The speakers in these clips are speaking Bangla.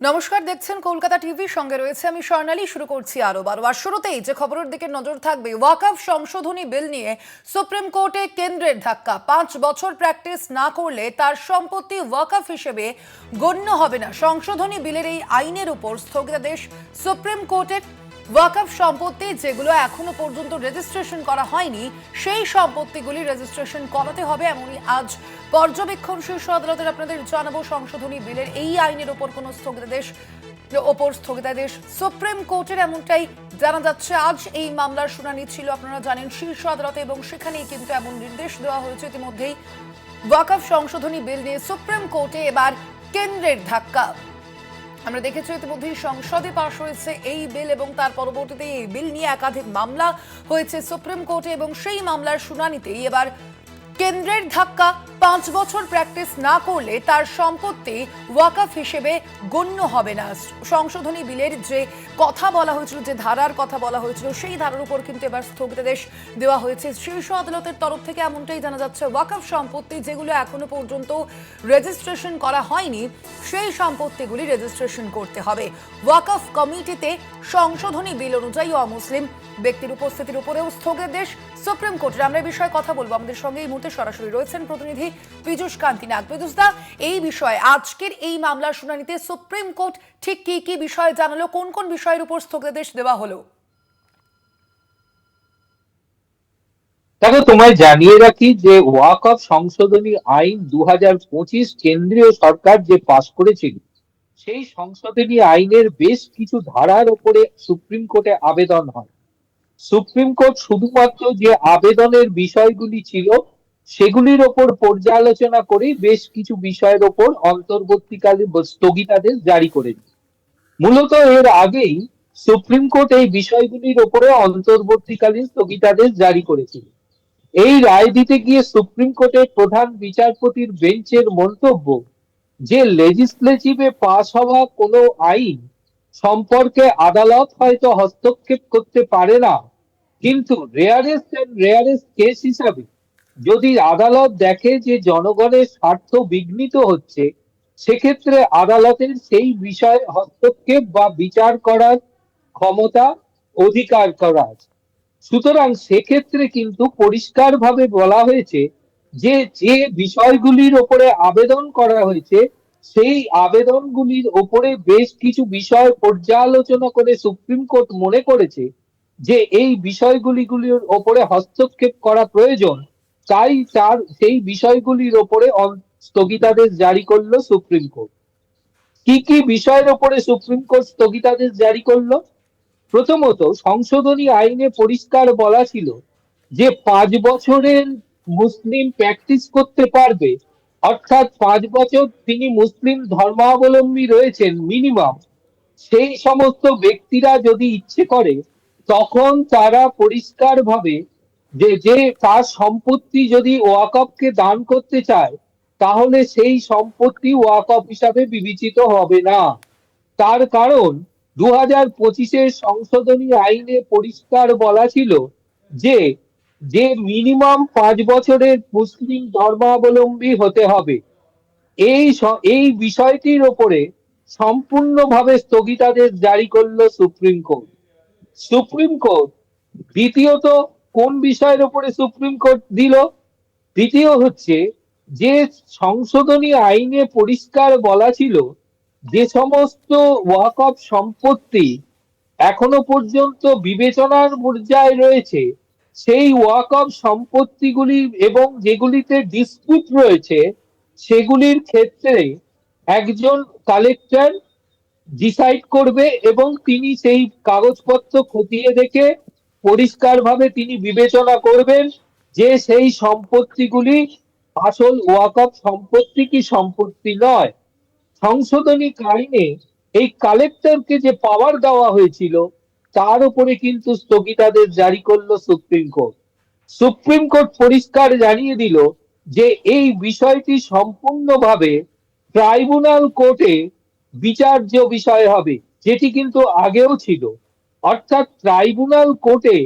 নমস্কার, দেখছেন কলকাতা টিভির সঙ্গে রয়েছে আমি স্বর্ণালী, শুরু করছি আরও বারো আর শুরুতেই যে খবরের দিকে নজর থাকবে, ওয়াকফ সংশোধনী বিল নিয়ে সুপ্রিম কোর্টে কেন্দ্রের ধাক্কা। পাঁচ বছর প্র্যাকটিস না করলে তার সম্পত্তি ওয়াকফ হিসেবে গণ্য হবে না। সংশোধনী বিলের এই আইনের উপর স্থগিতাদেশ সুপ্রিম কোর্টের ওয়াকফ সম্পত্তি যেগুলো এখনও পর্যন্ত রেজিস্ট্রেশন করা হয়নি, সেই সম্পত্তিগুলি রেজিস্ট্রেশন করাতে হবে এমনই আজ পর্যবেক্ষণ শীর্ষ আদালতের আপনাদের জানাব সংশোধনী বিলের এই আইনের ওপর কোনো স্থগিতাদেশ, ওপর স্থগিতাদেশ। সুপ্রিম কোর্টের এমনটাই জানা যাচ্ছে, আজ এই মামলার শুনানি ছিল, আপনারা জানেন শীর্ষ আদালতে এবং সেখানেই কিন্তু এমন নির্দেশ দেওয়া হয়েছে। ইতিমধ্যেই ওয়াকফ সংশোধনী বিল নিয়ে সুপ্রিম কোর্টে এবার কেন্দ্রের ধাক্কা। আমরা দেখেছি ইতিমধ্যেই সংসদে পাশ হয়েছে এই বিল এবং তার পরবর্তীতে এই বিল নিয়ে একাধিক মামলা হয়েছে সুপ্রিম কোর্টে এবং সেই মামলার শুনানিতেই এবার কেন্দ্রের ধাক্কা পাঁচ বছর প্র্যাকটিস না করলে তার সম্পত্তি ওয়াকফ হিসেবে গণ্য হবে না। সংশোধনী বিলের যে কথা বলা হয়েছিল, যে ধারার কথা বলা হয়েছিল, সেই ধারার উপর কিন্তু এবার স্থগিতাদেশ দেওয়া হয়েছে। শীর্ষ আদালতের তরফ থেকে এমনটাই জানা যাচ্ছে, ওয়াকফ সম্পত্তি যেগুলো এখনও পর্যন্ত রেজিস্ট্রেশন করা হয়নি, সেই সম্পত্তিগুলি রেজিস্ট্রেশন করতে হবে। ওয়াকাফ কমিটিতে সংশোধনী বিল অনুযায়ী অমুসলিম ব্যক্তির উপস্থিতির উপরেও স্থগিতাদেশ। সুপ্রিম কোর্টের আমরা বিষয়ে কথা বলব। আমাদের সঙ্গে এই মুহূর্তে সরাসরি রয়েছেন প্রতিনিধি পীযুষ কান্তি নাগ পীযুষ দা, এই বিষয়ে আজকের এই মামলার শুনানিতে সুপ্রিম কোর্ট ঠিক কি কি বিষয় জানালো? কোন কোন বিষয়ের উপর স্থগিতাদেশ দেওয়া হলো? দেখো, তোমায় জানিয়ে রাখি যে ওয়াক অফ সংশোধনী আইন দু কেন্দ্রীয় সরকার যে পাশ করেছিল, সেই সংশোধনী আইনের বেশ কিছু ধারার উপরে সুপ্রিম কোর্টে আবেদন হয়। সুপ্রিম কোর্ট শুধুমাত্র যে আবেদনের বিষয়গুলি ছিল সেগুলির ওপর পর্যালোচনা করে বেশ কিছু বিষয়ের ওপর অন্তর্বর্তীকালীন স্থগিতাদেশ জারি করেছে মূলত এর আগেই সুপ্রিম কোর্ট এই বিষয়গুলির ওপরে অন্তর্বর্তীকালীন স্থগিতাদেশ জারি করেছিল। এই রায় দিতে গিয়ে সুপ্রিম কোর্টের প্রধান বিচারপতির বেঞ্চের মন্তব্য যে লেজিসলেটিভে পাশ হওয়া কোনো আইন সম্পর্কে আদালত হয়তো হস্তক্ষেপ করতে পারে না, কিন্তু রেয়ারেস্ট এন্ড রেয়ারেস্ট কেস হিসাবে যদি আদালত দেখে যে জনগণের স্বার্থ বিঘ্নিত হচ্ছে, সেক্ষেত্রে আদালতের সেই বিষয়ে হস্তক্ষেপ বা বিচার করার ক্ষমতা, অধিকার করা আছে। সুতরাং সেক্ষেত্রে কিন্তু পরিষ্কারভাবে বলা হয়েছে যে যে বিষয়গুলির ওপরে আবেদন করা হয়েছে, সেই আবেদনগুলির ওপরে বেশ কিছু বিষয় পর্যালোচনা করে সুপ্রিম কোর্ট মনে করেছে যে, এই বিষয়গুলিগুলির ওপরে হস্তক্ষেপ করা প্রয়োজন। তাই তার সেই বিষয়গুলির ওপরে স্থগিতাদেশ জারি করল সুপ্রিম কোর্ট। কি কি বিষয়ের ওপরে সুপ্রিম কোর্ট স্থগিতাদেশ জারি করল? প্রথমত, সংশোধনী আইনে পরিষ্কার বলা ছিল যে পাঁচ বছরের মুসলিম প্র্যাকটিস করতে পারবে। অর্থাৎ পাঁচ বছর তিনি মুসলিম ধর্মাবলম্বী রয়েছেন মিনিমাম। সেই সমস্ত ব্যক্তিরা যদি ইচ্ছে করে, তখন তারা পরিষ্কার ভাবে যে যে তার সম্পত্তি যদি ওয়াকফকে দান করতে চায়, তাহলে সেই সম্পত্তি ওয়াকফ হিসাবে বিবেচিত হবে না। তার কারণ দু হাজার পঁচিশের সংশোধনী আইনে পরিষ্কার বলা ছিল যে যে মিনিমাম পাঁচ বছরের মুসলিম ধর্মাবলম্বী হতে হবে। এই এই বিষয়টির ওপরে সম্পূর্ণভাবে স্থগিতাদেশ জারি করল সুপ্রিম কোর্ট। সুপ্রিম কোর্ট দ্বিতীয়ত কোন বিষয়ের উপরে সুপ্রিম কোর্ট দিল? দ্বিতীয় হচ্ছে, যে সংশোধনী আইনে পরিষ্কার বলা ছিল যে সমস্ত ওয়াকফ সম্পত্তি এখনও পর্যন্ত বিবেচনার পর্যায়ে রয়েছে, সেই ওয়াকফ সম্পত্তিগুলি এবং যেগুলিতে ডিসপুট রয়েছে, সেগুলির ক্ষেত্রে একজন কালেক্টর ডিসাইড করবে এবং তিনি সেই কাগজপত্র খতিয়ে দেখে পরিষ্কারভাবে তিনি বিবেচনা করবেন যে সেই সম্পত্তিগুলি আসল ওয়াকফ সম্পত্তি কি সম্পত্তি নয়। সংশোধনী আইনে এই কালেক্টরকে যে পাওয়ার দেওয়া হয়েছিল, তার উপরে কিন্তু স্থগিতাদেশ জারি করল সুপ্রিম কোর্ট। সুপ্রিম কোর্ট পরিষ্কার জানিয়ে দিল যে এই বিষয়টি সম্পূর্ণভাবে ট্রাইব্যুনাল কোর্টে বিচার্য বিষয় হবে, যেটি কিন্তু আগেও ছিল। অর্থাৎ ট্রাইব্যুনাল কোর্টে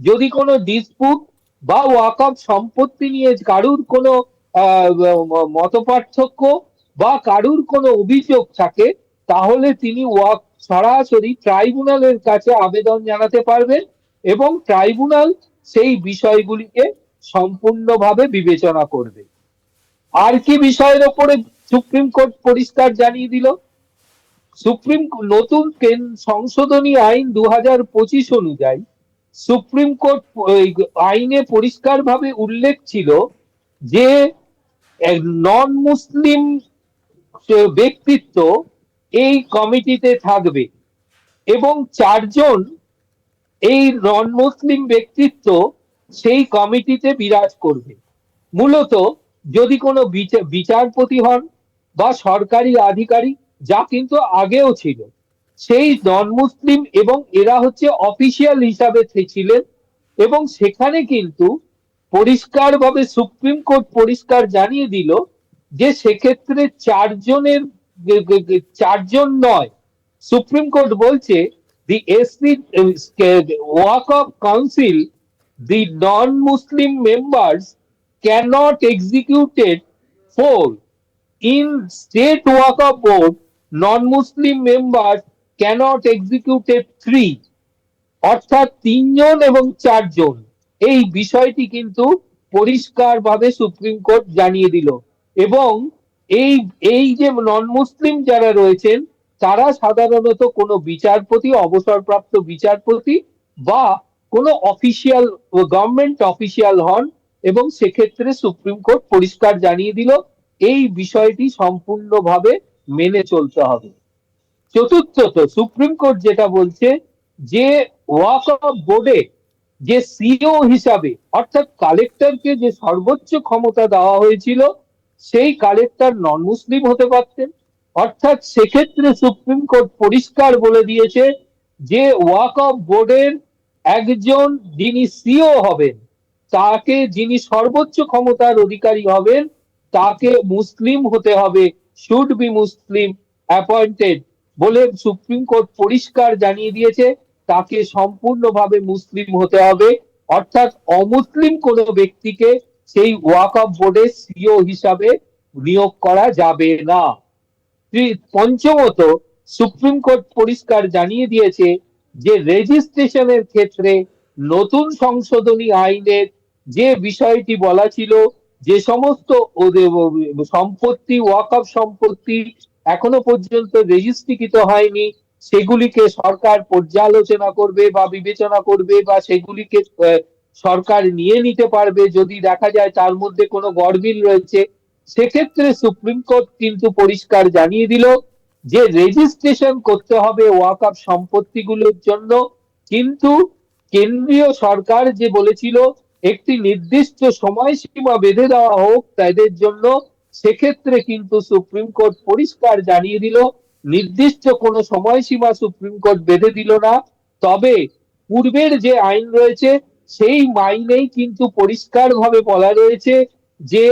যদি কোনো ডিসপুট বা ওয়াকফ সম্পত্তি নিয়ে কারুর কোনো মত পার্থক্য বা কারুর কোনো অভিযোগ থাকে, তাহলে তিনি ওয়াক সরাসরি ট্রাইব্যুনালের কাছে আবেদন জানাতে পারবেন এবং ট্রাইব্যুনাল সেই বিষয়গুলিকে সম্পূর্ণভাবে বিবেচনা করবে। আর কি বিষয়ের ওপরে সুপ্রিম কোর্ট পরিষ্কার জানিয়ে দিল? সুপ্রিম নতুন সংশোধনী আইন দু হাজার পঁচিশ অনুযায়ী সুপ্রিম কোর্ট আইনে পরিষ্কারভাবে উল্লেখ ছিল যে নন মুসলিম ব্যক্তিত্ব এই কমিটিতে থাকবে এবং চারজন এই নন মুসলিম ব্যক্তিত্ব সেই কমিটিতে বিরাজ করবে। মূলত যদি কোনো বিচা- বিচারপতি হন বা সরকারি আধিকারিক যা কিন্তু আগেও ছিল সেই নন মুসলিম এবং এরা হচ্ছে অফিসিয়াল হিসাবে ছিলেন এবং সেখানে কিন্তু পরিষ্কারভাবে সুপ্রিম কোর্ট পরিষ্কার জানিয়ে দিল যে সেক্ষেত্রে চারজনের চারজন নয় সুপ্রিম কোর্ট বলছে the SC Waqf council the non-Muslim members cannot executed four. In state Waqf board, non-Muslim members cannot executed three. অর্থাৎ তিনজন এবং চারজন এই বিষয়টি কিন্তু পরিষ্কারভাবে সুপ্রিম কোর্ট জানিয়ে দিল এবং এই এই যে নন মুসলিম যারা রয়েছেন, তারা সাধারণত কোনো বিচারপতি, অবসরপ্রাপ্ত বিচারপতি বা কোনো অফিসিয়াল গভর্নমেন্ট অফিসিয়াল হন এবং সেক্ষেত্রে সুপ্রিম কোর্ট পরিষ্কার জানিয়ে দিল, এই বিষয়টি সম্পূর্ণভাবে মেনে চলতে হবে। চতুর্থত, সুপ্রিম কোর্ট যেটা বলছে যে ওয়াক অফ বোর্ডে যে সিও হিসাবে, অর্থাৎ কালেক্টরকে যে সর্বোচ্চ ক্ষমতা দেওয়া হয়েছিল, সেই কালেক্টর নন মুসলিম হতে পারতেন। অর্থাৎ সেক্ষেত্রে সুপ্রিম কোর্ট পরিষ্কার বলে দিয়েছে যে ওয়াক অফ বোর্ডের একজন যিনি সিও হবেন, তাকে যিনি সর্বোচ্চ ক্ষমতার অধিকারী হবেন, তাকে মুসলিম হতে হবে। শুড বি মুসলিম অ্যাপয়েন্টেড বলে সুপ্রিম কোর্ট পরিষ্কার জানিয়ে দিয়েছে। তাকে সম্পূর্ণভাবে মুসলিম হতে হবে। অর্থাৎ অমুসলিম কোনো ব্যক্তিকে সেই ওয়াক অফ বোর্ডে সিও হিসাবে নিয়োগ করা যাবে না। পঞ্চমত সুপ্রিম কোর্ট পরিষ্কার জানিয়ে দিয়েছে যে রেজিস্ট্রেশনের ক্ষেত্রে নতুন সংশোধনী আইনের যে বিষয়টি বলা ছিল যে সমস্ত সম্পত্তি, ওয়াকফ সম্পত্তি এখনও পর্যন্ত রেজিস্ট্রিকৃত হয়নি, সেগুলিকে সরকার পর্যালোচনা করবে বা বিবেচনা করবে বা সেগুলিকে সরকার নিয়ে নিতে পারবে। যদি দেখা যায় তার মধ্যে কোনো গড়বিল রয়েছে, সেক্ষেত্রে সুপ্রিম কোর্ট কিন্তু পরিষ্কার জানিয়ে দিল যে রেজিস্ট্রেশন করতে হবে ওয়াকআপ সম্পত্তিগুলোর জন্য। কিন্তু কেন্দ্রীয় সরকার যে বলেছিল একটি নির্দিষ্ট সময়সীমা বেঁধে দেওয়া হোক তাদের জন্য, সেক্ষেত্রে কিন্তু সুপ্রিম কোর্ট পরিষ্কার জানিয়ে দিল, নির্দিষ্ট কোনো সময়সীমা সুপ্রিম কোর্ট বেঁধে দিল না। তবে পূর্বের যে আইন রয়েছে, সেই মাইনেই কিন্তু পরিষ্কারভাবে বলা রয়েছে যে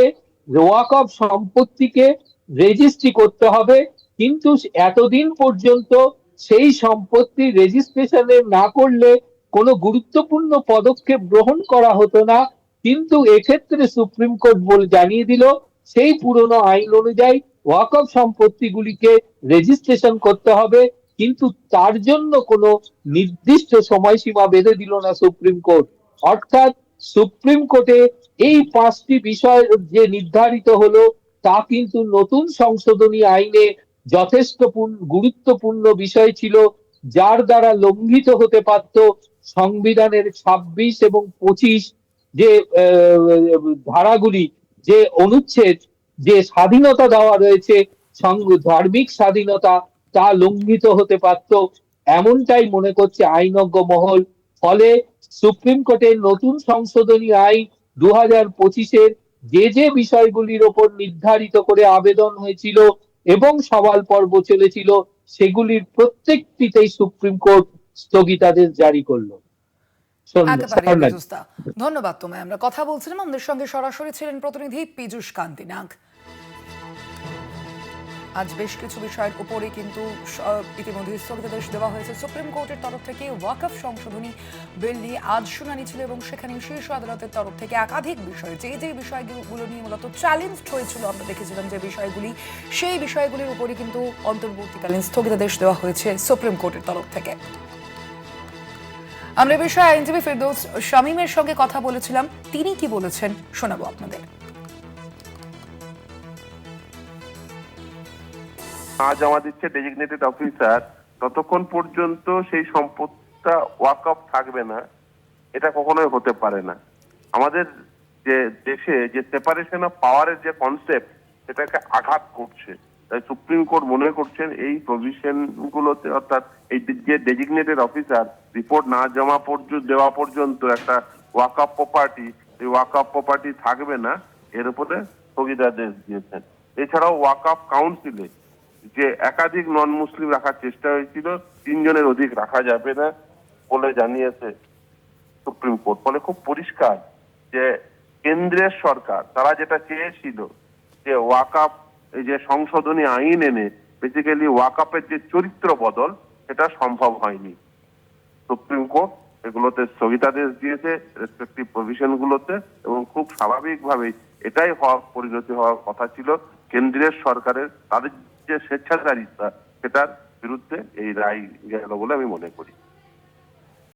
ওয়াকফ সম্পত্তিকে রেজিস্ট্রি করতে হবে। কিন্তু এতদিন পর্যন্ত সেই সম্পত্তি রেজিস্ট্রেশনের না করলে কোনো গুরুত্বপূর্ণ পদক্ষেপ গ্রহণ করা হতো না। কিন্তু এক্ষেত্রে সুপ্রিম কোর্ট বল জানিয়ে দিল, সেই পুরনো আইন অনুযায়ী ওয়াকফ সম্পত্তিগুলিকে রেজিস্ট্রেশন করতে হবে। কিন্তু তার জন্য কোনো নির্দিষ্ট সময়সীমা বেঁধে দিল না সুপ্রিম কোর্ট। অর্থাৎ সুপ্রিম কোর্টে এই পাঁচটি বিষয় যে নির্ধারিত হলো, তা কিন্তু নতুন সংশোধনী আইনে যথেষ্ট গুরুত্বপূর্ণ বিষয় ছিল, যার দ্বারা লঙ্ঘিত হতে পারত সংবিধানের ২৬ এবং পঁচিশ যে ধারাগুলি যে অনুচ্ছেদ, যে স্বাধীনতা দেওয়া রয়েছে ধার্মিক স্বাধীনতা তা লঙ্ঘিত হতে পারত, এমনটাই মনে করছে আইনজ্ঞ মহল। ফলে সুপ্রিম কোর্টের নতুন সংশোধনী আইন দু হাজার পঁচিশের যে যে বিষয়গুলির ওপর নির্ধারিত করে আবেদন হয়েছিল এবং সওয়াল পর্ব চলেছিল, সেগুলির প্রত্যেকটিতেই সুপ্রিম কোর্ট স্থগিতাদেশ জারি করল। ধন্যবাদ তোমায়। আমরা কথা বলছিলাম আমাদের সঙ্গে সরাসরি ছিলেন প্রতিনিধি পীযুষ কান্তি নাগ আজ বেশ কিছু বিষয়ের উপরে কিন্তু ইতিমধ্যে স্থগিতাদেশ দেওয়া হয়েছে। সুপ্রিম কোর্টের তরফ থেকে ওয়াকফ সংশোধনী বিল নিয়ে আজ শুনানি ছিল এবং সেখানে শীর্ষ আদালতের তরফ থেকে একাধিক বিষয় যে যে বিষয়গুলো নিয়ে মূলত চ্যালেঞ্জ হয়েছিল আমরা দেখেছিলাম যে বিষয়গুলি সেই বিষয়গুলির উপরে কিন্তু অন্তর্বর্তীকালীন স্থগিতাদেশ দেওয়া হয়েছে সুপ্রিম কোর্টের তরফ থেকে। আমরা এ বিষয়ে আইনজীবী ফেরদৌস শামীমের সঙ্গে কথা বলেছিলাম। তিনি কি বলেছেন শোনাবো আপনাদের। না জমা দিচ্ছে ডেজিগনেটেড অফিসার ততক্ষণ পর্যন্ত সেই সম্পদটা ওয়াক আপ থাকবে না, এটা কখনোই হতে পারে না। আমাদের যে দেশে যে সেপারেশন অফ পাওয়ারের যে কনসেপ্ট সেটাকে আঘাত করছে। তাই সুপ্রিম কোর্ট মনে করছেন এই প্রভিশন গুলোতে অর্থাৎ এই যে ডেজিগনেটেড অফিসার রিপোর্ট না জমা পর্যন্ত, দেওয়া পর্যন্ত একটা ওয়াক আপ প্রপার্টি এই ওয়াক আপ প্রপার্টি থাকবে না, এর উপরে স্থগিতাদেশ দিয়েছেন। এছাড়াও ওয়াক আপ কাউন্সিলে যে একাধিক নন মুসলিম রাখার চেষ্টা হয়েছিল, তিনজনের অধিক রাখা যাবে না বলে জানিয়েছে সুপ্রিম কোর্ট। ফলে খুব পরিষ্কার যে কেন্দ্রের সরকার, তারা যেটা চেয়েছিল যে ওয়াকাপ এই যে সংশোধনী আইন এনে বেসিক্যালি ওয়াকাপের যে চরিত্র বদল, সেটা সম্ভব হয়নি। সুপ্রিম কোর্ট এগুলোতে স্থগিতাদেশ দিয়েছে রেসপেক্টিভ প্রভিশন গুলোতে, এবং খুব স্বাভাবিকভাবেই এটাই হওয়া পরিণতি হওয়ার কথা ছিল কেন্দ্রের সরকারের, তাদের যে স্বেচ্ছাচারিতা, সেটার বিরুদ্ধে এই রায় গেল বলে আমি মনে করি।